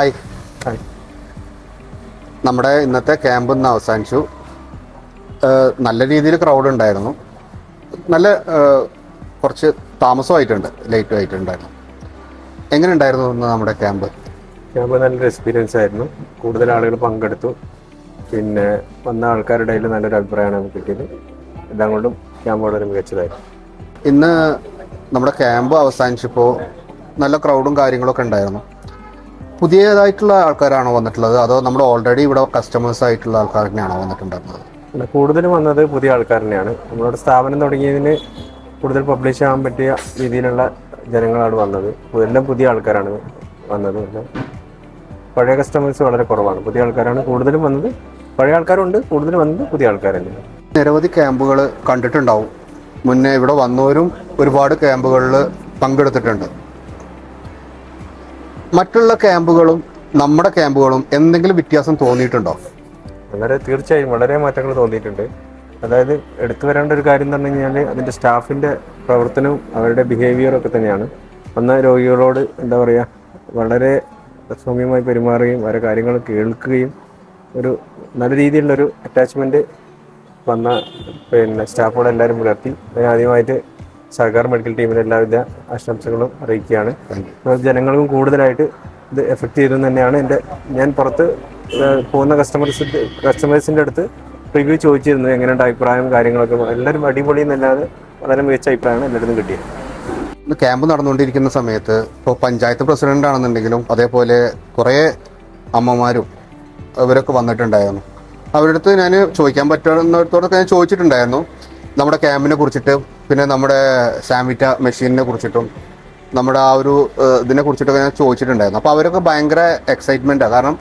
Hi hi. നമ്മുടെ ഇന്നത്തെ camp ഇന്ന് അവസാനിച്ചു. നല്ല രീതിയിൽ ക്രൗഡ് ഉണ്ടായിരുന്നു. നല്ല കുറച്ച് താമസമായിട്ടുണ്ട്. ലേറ്റും ആയിട്ടുണ്ടായിരുന്നു. എങ്ങനെ ഉണ്ടായിരുന്നു ഇന്ന് നമ്മുടെ ക്യാമ്പ് ക്യാമ്പ് നല്ലൊരു എക്സ്പീരിയൻസ് ആയിരുന്നു. കൂടുതൽ ആളുകൾ പങ്കെടുത്തു. പിന്നെ വന്ന ആൾക്കാരുടെ ഇടയിൽ നല്ലൊരു അഭിപ്രായമാണ് നമുക്ക് കിട്ടിയത്. എല്ലാം കൊണ്ടും ക്യാമ്പ് വളരെ മികച്ചതായിരുന്നു. ഇന്ന് നമ്മുടെ ക്യാമ്പ് അവസാനിച്ചപ്പോൾ നല്ല ക്രൗഡും കാര്യങ്ങളൊക്കെ ഉണ്ടായിരുന്നു. പുതിയതായിട്ടുള്ള ആൾക്കാരാണോ വന്നിട്ടുള്ളത്? അതോ നമ്മുടെ ഓൾറെഡി ഇവിടെ കസ്റ്റമേഴ്സ് ആയിട്ടുള്ള ആൾക്കാർ തന്നെയാണോ വന്നിട്ടുണ്ടായിരുന്നത്? അല്ല കൂടുതലും വന്നത് പുതിയ ആൾക്കാർ തന്നെയാണ്. നമ്മുടെ സ്ഥാപനം തുടങ്ങിയതിന് കൂടുതൽ പബ്ലിഷ് ആകാൻ പറ്റിയ രീതിയിലുള്ള ജനങ്ങളാണ് വന്നത്. എല്ലാം പുതിയ ആൾക്കാരാണ് വന്നത്. പഴയ കസ്റ്റമേഴ്സ് വളരെ കുറവാണ്. പുതിയ ആൾക്കാരാണ് കൂടുതലും വന്നത്. പഴയ ആൾക്കാരുണ്ട് കൂടുതലും വന്നത് പുതിയ ആൾക്കാർ തന്നെയാണ്. നിരവധി ക്യാമ്പുകൾ കണ്ടിട്ടുണ്ടാവും. മുന്നേ ഇവിടെ വന്നവരും ഒരുപാട് ക്യാമ്പുകളിൽ പങ്കെടുത്തിട്ടുണ്ട്. മറ്റുള്ള ക്യാമ്പുകളും നമ്മുടെ ക്യാമ്പുകളും എന്തെങ്കിലും വ്യത്യാസം തോന്നിയിട്ടുണ്ടോ? വളരെ തീർച്ചയായും വളരെ മാറ്റങ്ങൾ തോന്നിയിട്ടുണ്ട്. അതായത് എടുത്തു വരേണ്ട ഒരു കാര്യം എന്ന് പറഞ്ഞു കഴിഞ്ഞാൽ അതിന്റെ സ്റ്റാഫിന്റെ പ്രവർത്തനവും അവരുടെ ബിഹേവിയറും ഒക്കെ തന്നെയാണ്. വന്ന രോഗികളോട് എന്താ പറയുക വളരെ സൗമ്യമായി പെരുമാറുകയും അവരുടെ കാര്യങ്ങൾ കേൾക്കുകയും ഒരു നല്ല രീതിയിലുള്ളൊരു അറ്റാച്ച്മെന്റ് വന്ന പിന്നെ സ്റ്റാഫുകളെല്ലാവരും പുലർത്തി. അതിന് സർക്കാർ മെഡിക്കൽ ടീമിന് എല്ലാവിധ ആശംസകളും അറിയിക്കുകയാണ്. ജനങ്ങൾക്കും കൂടുതലായിട്ട് ഇത് എഫക്റ്റ് ചെയ്തു തന്നെയാണ് എന്റെ ഞാൻ പുറത്ത് പോകുന്ന കസ്റ്റമേഴ്സിന്റെ കസ്റ്റമേഴ്സിന്റെ അടുത്ത് റിവ്യൂ ചോദിച്ചിരുന്നു എങ്ങനെയുണ്ട് അഭിപ്രായം കാര്യങ്ങളൊക്കെ. എല്ലാവരും അടിപൊളി എന്നല്ലാതെ വളരെ മികച്ച അഭിപ്രായമാണ് എല്ലായിടത്തും കിട്ടിയത്. ക്യാമ്പ് നടന്നുകൊണ്ടിരിക്കുന്ന സമയത്ത് ഇപ്പോൾ പഞ്ചായത്ത് പ്രസിഡന്റ് ആണെന്നുണ്ടെങ്കിലും അതേപോലെ കുറേ അമ്മമാരും അവരൊക്കെ വന്നിട്ടുണ്ടായിരുന്നു. അവരുടെ അടുത്ത് ഞാൻ ചോദിക്കാൻ പറ്റുന്നിടത്തോടൊക്കെ ഞാൻ ചോദിച്ചിട്ടുണ്ടായിരുന്നു. നമ്മുടെ ക്യാമ്പിനെ കുറിച്ചിട്ട് പിന്നെ നമ്മുടെ സാമിറ്റ മെഷീനിനെ കുറിച്ചിട്ടും നമ്മുടെ ആ ഒരു ഇതിനെ കുറിച്ചിട്ടൊക്കെ ഞാൻ ചോദിച്ചിട്ടുണ്ടായിരുന്നു. അപ്പോൾ അവരൊക്കെ ഭയങ്കര എക്സൈറ്റ്മെന്റാണ് കാരണം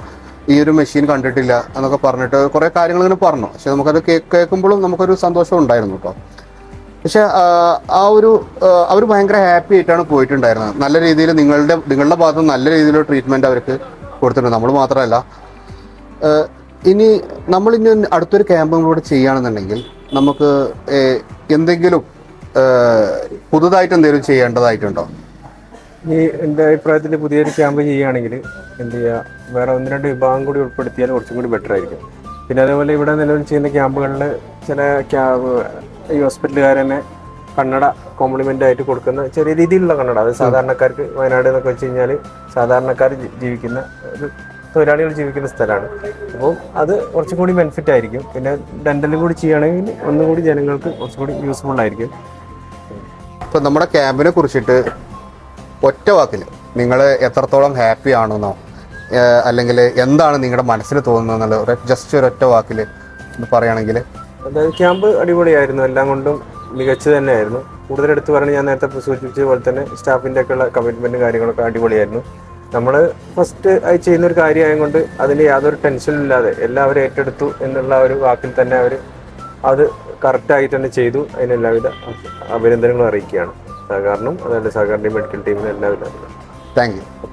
ഈ ഒരു മെഷീൻ കണ്ടിട്ടില്ല എന്നൊക്കെ പറഞ്ഞിട്ട് കുറേ കാര്യങ്ങൾ ഇങ്ങനെ പറഞ്ഞു. പക്ഷെ നമുക്കത് കേ കേൾക്കുമ്പോഴും നമുക്കൊരു സന്തോഷം ഉണ്ടായിരുന്നു കേട്ടോ പക്ഷെ ആ ഒരു അവർ ഭയങ്കര ഹാപ്പി ആയിട്ടാണ് പോയിട്ടുണ്ടായിരുന്നത്. നല്ല രീതിയിൽ നിങ്ങളുടെ നിങ്ങളുടെ ഭാഗത്ത് നല്ല രീതിയിലുള്ള ട്രീറ്റ്മെന്റ് അവർക്ക് കൊടുത്തിട്ടുണ്ട്. നമ്മൾ മാത്രമല്ല ഇനി നമ്മൾ ഇനി അടുത്തൊരു ക്യാമ്പും കൂടെ ചെയ്യുകയാണെന്നുണ്ടെങ്കിൽ നമുക്ക് എന്തെങ്കിലും പുതുതായിട്ട് എന്തെങ്കിലും ചെയ്യേണ്ടതായിട്ടുണ്ടോ? ഈ എന്റെ അഭിപ്രായത്തിൽ പുതിയൊരു ക്യാമ്പ് ചെയ്യുകയാണെങ്കിൽ എന്ത് ചെയ്യുക? വേറെ ഒന്ന് രണ്ട് വിഭാഗം കൂടി ഉൾപ്പെടുത്തിയാൽ കുറച്ചും കൂടി ബെറ്റർ ആയിരിക്കും. പിന്നെ അതേപോലെ ഇവിടെ നിലവിൽ ചെയ്യുന്ന ക്യാമ്പുകളിൽ ചില ക്യാമ്പ് ഈ ഹോസ്പിറ്റലുകാർ തന്നെ കണ്ണട കോംപ്ലിമെന്റ് ആയിട്ട് കൊടുക്കുന്ന ചെറിയ രീതിയിലുള്ള കന്നഡ അത് സാധാരണക്കാർക്ക് വയനാട് എന്നൊക്കെ വെച്ച് കഴിഞ്ഞാൽ സാധാരണക്കാർ ജീവിക്കുന്ന ഒരു തൊഴിലാളികൾ ജീവിക്കുന്ന സ്ഥലമാണ്. അപ്പോൾ അത് കുറച്ചും കൂടി ബെനിഫിറ്റ് ആയിരിക്കും. പിന്നെ ഡെന്റലും കൂടി ചെയ്യുകയാണെങ്കിൽ ഒന്നുകൂടി ജനങ്ങൾക്ക് കുറച്ചും കൂടി യൂസ്ഫുൾ ആയിരിക്കും. ഇപ്പം നമ്മുടെ ക്യാമ്പിനെ കുറിച്ചിട്ട് ഒറ്റ വാക്കിൽ നിങ്ങൾ എത്രത്തോളം ഹാപ്പി ആണെന്നോ അല്ലെങ്കിൽ എന്താണ് നിങ്ങളുടെ മനസ്സിൽ തോന്നുന്നത് ജസ്റ്റ് ഒരു ഒറ്റ വാക്കിൽ പറയുകയാണെങ്കിൽ അതായത് ക്യാമ്പ് അടിപൊളിയായിരുന്നു എല്ലാം കൊണ്ടും മികച്ചു തന്നെയായിരുന്നു. കൂടുതൽ എടുത്തു പറഞ്ഞ് ഞാൻ നേരത്തെ സൂചിപ്പിച്ച പോലെ തന്നെ സ്റ്റാഫിന്റെ ഒക്കെ ഉള്ള കമ്മിറ്റ്മെന്റും കാര്യങ്ങളൊക്കെ അടിപൊളിയായിരുന്നു. നമ്മൾ ഫസ്റ്റ് ആയി ചെയ്യുന്ന ഒരു കാര്യമായത് കൊണ്ട് അതിന് യാതൊരു ടെൻഷനും ഇല്ലാതെ എല്ലാവരും ഏറ്റെടുത്തു എന്നുള്ള ഒരു വാക്കിൽ തന്നെ അവർ അത് കറക്റ്റായി തന്നെ ചെയ്തു. അതിന് എല്ലാവിധ അഭിനന്ദനങ്ങളും അറിയിക്കുകയാണ്. സഹകാരണം അതുപോലെ സഹകരണ മെഡിക്കൽ ടീമിന് എല്ലാവിധ താങ്ക് യു